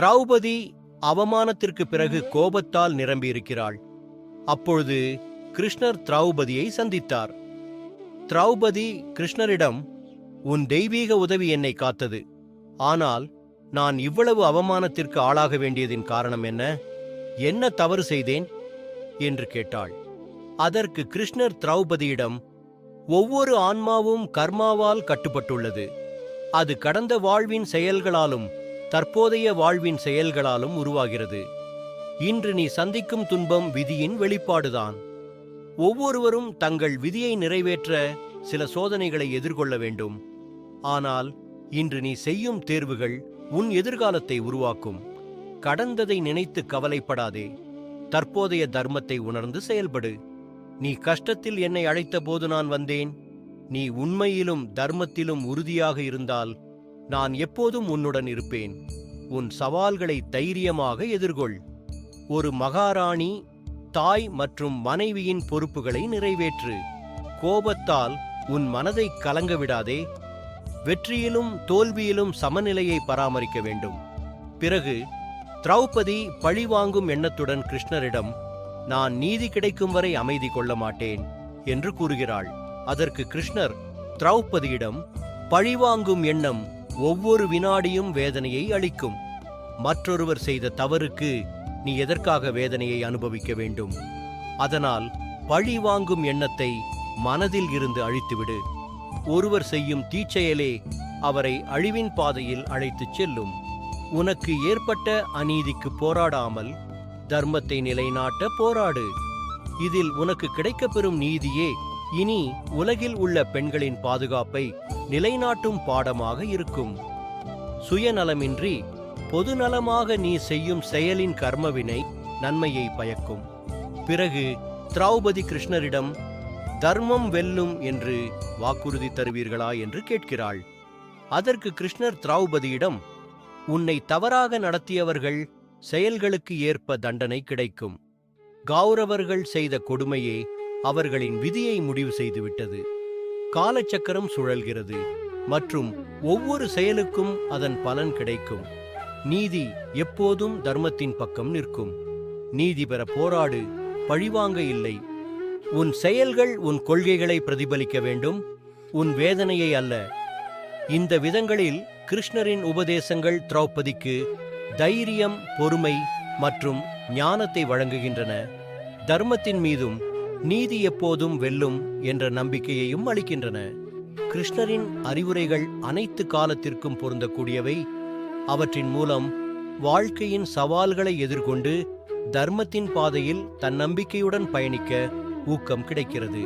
திரௌபதி அவமானத்திற்கு பிறகு கோபத்தால் நிரம்பியிருக்கிறாள். அப்பொழுது கிருஷ்ணர் திரௌபதியை சந்தித்தார். திரௌபதி கிருஷ்ணரிடம் உன் தெய்வீக உதவி என்னை காத்தது. ஆனால் நான் இவ்வளவு அவமானத்திற்கு ஆளாக வேண்டியதின் காரணம் என்ன? என்ன தவறு செய்தேன்? என்று கேட்டாள். அதற்கு கிருஷ்ணர் திரௌபதியிடம் ஒவ்வொரு ஆன்மாவும் கர்மாவால் கட்டுப்பட்டுள்ளது. அது கடந்த வாழ்வின் செயல்களாலும் தற்போதைய வாழ்வின் செயல்களாலும் உருவாகிறது. இன்று நீ சந்திக்கும் துன்பம் விதியின் வெளிப்பாடுதான். ஒவ்வொருவரும் தங்கள் விதியை நிறைவேற்ற சில சோதனைகளை எதிர்கொள்ள வேண்டும். ஆனால் இன்று நீ செய்யும் தேர்வுகள் உன் எதிர்காலத்தை உருவாக்கும். கடந்ததை நினைத்து கவலைப்படாதே. தற்போதைய தர்மத்தை உணர்ந்து செயல்படு. நீ கஷ்டத்தில் என்னை அழைத்தபோது நான் வந்தேன். நீ உண்மையிலும் தர்மத்திலும் உறுதியாக இருந்தால் நான் எப்போதும் உன்னுடன் இருப்பேன். உன் சவால்களை தைரியமாக எதிர்கொள். ஒரு மகாராணி தாய் மற்றும் மனைவியின் பொறுப்புகளை நிறைவேற்று. கோபத்தால் உன் மனதை கலங்க விடாதே. வெற்றியிலும் தோல்வியிலும் சமநிலையை பராமரிக்க வேண்டும். பிறகு திரௌபதி பழிவாங்கும் எண்ணத்துடன் கிருஷ்ணரிடம் நான் நீதி கிடைக்கும் வரை அமைதி கொள்ள மாட்டேன் என்று கூறுகிறாள். அதற்கு கிருஷ்ணர் திரௌபதியிடம் பழிவாங்கும் எண்ணம் ஒவ்வொரு வினாடியும் வேதனையை அளிக்கும். மற்றொருவர் செய்த தவறுக்கு நீ எதற்காக வேதனையை அனுபவிக்க வேண்டும்? அதனால் பழி வாங்கும் எண்ணத்தை மனதில் இருந்து அழித்துவிடு. ஒருவர் செய்யும் தீச்செயலே அவரை அழிவின் பாதையில் அழைத்துச் செல்லும். உனக்கு ஏற்பட்ட அநீதிக்கு போராடாமல் தர்மத்தை நிலைநாட்ட போராடு. இதில் உனக்கு கிடைக்கப்பெறும் நீதியே இனி உலகில் உள்ள பெண்களின் பாதுகாப்பை நிலைநாட்டும் பாடமாக இருக்கும். சுயநலமின்றி பொதுநலமாக நீ செய்யும் செயலின் கர்மவினை நன்மையை பயக்கும். பிறகு திரௌபதி கிருஷ்ணரிடம் தர்மம் வெல்லும் என்று வாக்குறுதி தருவீர்களா என்று கேட்கிறாள். அதற்கு கிருஷ்ணர் திரௌபதியிடம் உன்னை தவறாக நடத்தியவர்கள் செயல்களுக்கு ஏற்ப தண்டனை கிடைக்கும். கௌரவர்கள் செய்த கொடுமையே அவர்களின் விதியை முடிவு செய்துவிட்டது. காலச்சக்கரம் சுழல்கிறது. மற்றும் ஒவ்வொரு செயலுக்கும் அதன் பலன் கிடைக்கும். நீதி எப்போதும் தர்மத்தின் பக்கம் நிற்கும். நீதி பெற போராடு பழிவாங்க இல்லை. உன் செயல்கள் உன் கொள்கைகளை பிரதிபலிக்க வேண்டும். உன் வேதனையை அல்ல. இந்த விதங்களில் கிருஷ்ணரின் உபதேசங்கள் திரௌபதிக்கு தைரியம் பொறுமை மற்றும் ஞானத்தை வழங்குகின்றன. தர்மத்தின் மீதும் நீதி எப்போதும் வெல்லும் என்ற நம்பிக்கையையும் அளிக்கின்றன. கிருஷ்ணரின் அறிவுரைகள் அனைத்து காலத்திற்கும் பொருந்தக்கூடியவை. அவற்றின் மூலம் வாழ்க்கையின் சவால்களை எதிர்கொண்டு தர்மத்தின் பாதையில் தன்னம்பிக்கையுடன் பயணிக்க ஊக்கம் கிடைக்கிறது.